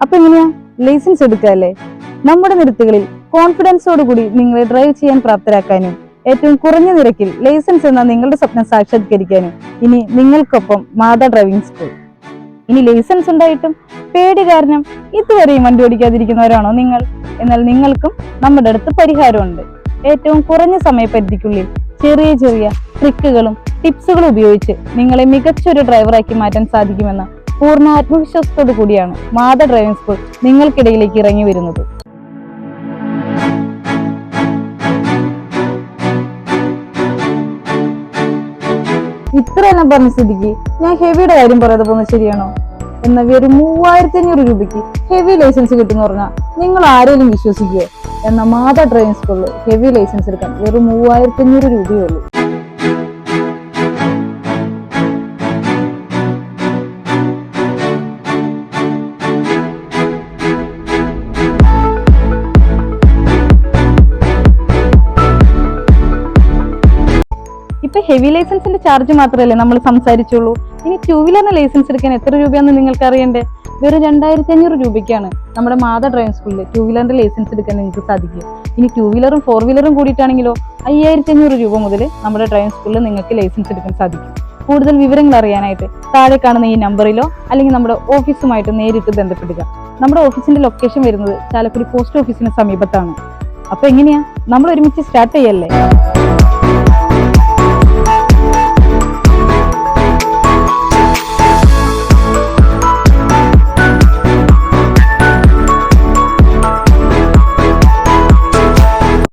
അപ്പൊ എങ്ങനെയാ? ലൈസൻസ് എടുക്കാല്ലേ? നമ്മുടെ നിരത്തുകളിൽ കോൺഫിഡൻസോട് കൂടി നിങ്ങളെ ഡ്രൈവ് ചെയ്യാൻ പ്രാപ്തരാക്കാനും ഏറ്റവും കുറഞ്ഞ നിരക്കിൽ ലൈസൻസ് എന്ന നിങ്ങളുടെ സ്വപ്നം സാക്ഷാത്കരിക്കാനും ഇനി നിങ്ങൾക്കൊപ്പം മാതാ ഡ്രൈവിംഗ് സ്കൂൾ ഇനി ലൈസൻസ് ഉണ്ടായിട്ടും പേടി കാരണം ഇതുവരെയും വണ്ടി ഓടിക്കാതിരിക്കുന്നവരാണോ നിങ്ങൾ? എന്നാൽ നിങ്ങൾക്കും നമ്മുടെ അടുത്ത് പരിഹാരമുണ്ട്. ഏറ്റവും കുറഞ്ഞ സമയപരിധിക്കുള്ളിൽ ചെറിയ ചെറിയ ട്രിക്കുകളും ടിപ്സുകളും ഉപയോഗിച്ച് നിങ്ങളെ മികച്ചൊരു ഡ്രൈവറാക്കി മാറ്റാൻ സാധിക്കുമെന്ന പൂർണ ആത്മവിശ്വാസത്തോടു കൂടിയാണ് മാത ഡ്രൈവിംഗ് സ്കൂൾ നിങ്ങൾക്കിടയിലേക്ക് ഇറങ്ങി വരുന്നത്. ഇത്രയെല്ലാം പറഞ്ഞ സ്ഥിതിക്ക് ഞാൻ ഹെവിയുടെ കാര്യം പറയാതെ പോകുന്നത് ശരിയാണോ? എന്നാൽ വെറും മൂവായിരത്തി അഞ്ഞൂറ് രൂപയ്ക്ക് ഹെവി ലൈസൻസ് കിട്ടുമെന്ന് പറഞ്ഞാൽ നിങ്ങൾ ആരെങ്കിലും വിശ്വസിക്കുമോ എന്നാൽ മാതാ ഡ്രൈവിംഗ് സ്കൂളിൽ ഹെവി ലൈസൻസ് എടുക്കാൻ വെറും മൂവായിരത്തി അഞ്ഞൂറ് രൂപയേ ഉള്ളൂ. ഇപ്പൊ ഹെവി ലൈസൻസിന്റെ ചാർജ് മാത്രമല്ലേ നമ്മൾ സംസാരിച്ചുള്ളൂ? ഇനി ടു വീലറിന് ലൈസൻസ് എടുക്കാൻ എത്ര രൂപയാണെന്ന് നിങ്ങൾക്ക് അറിയണ്ടേ വെറും രണ്ടായിരത്തി അഞ്ഞൂറ് രൂപയ്ക്കാണ് നമ്മുടെ മാത ഡ്രൈവിംഗ് സ്കൂളിൽ ടു വീലറിന്റെ ലൈസൻസ് എടുക്കാൻ നിങ്ങൾക്ക് സാധിക്കും ഇനി ടു വീലറും ഫോർ വീലറും കൂടിയിട്ടാണെങ്കിലോ അയ്യായിരത്തി അഞ്ഞൂറ് രൂപ മുതൽ നമ്മുടെ ഡ്രൈവിംഗ് സ്കൂളിൽ നിങ്ങൾക്ക് ലൈസൻസ് എടുക്കാൻ സാധിക്കും. കൂടുതൽ വിവരങ്ങൾ അറിയാനായിട്ട് താഴെ കാണുന്ന ഈ നമ്പറിലോ അല്ലെങ്കിൽ നമ്മുടെ ഓഫീസുമായിട്ട് നേരിട്ട് ബന്ധപ്പെടുക. നമ്മുടെ ഓഫീസിന്റെ ലൊക്കേഷൻ വരുന്നത് ചാലക്കുടി പോസ്റ്റ് ഓഫീസിന് സമീപത്താണ്. അപ്പൊ എങ്ങനെയാ? നമ്മൾ ഒരുമിച്ച് സ്റ്റാർട്ട് ചെയ്യല്ലേ?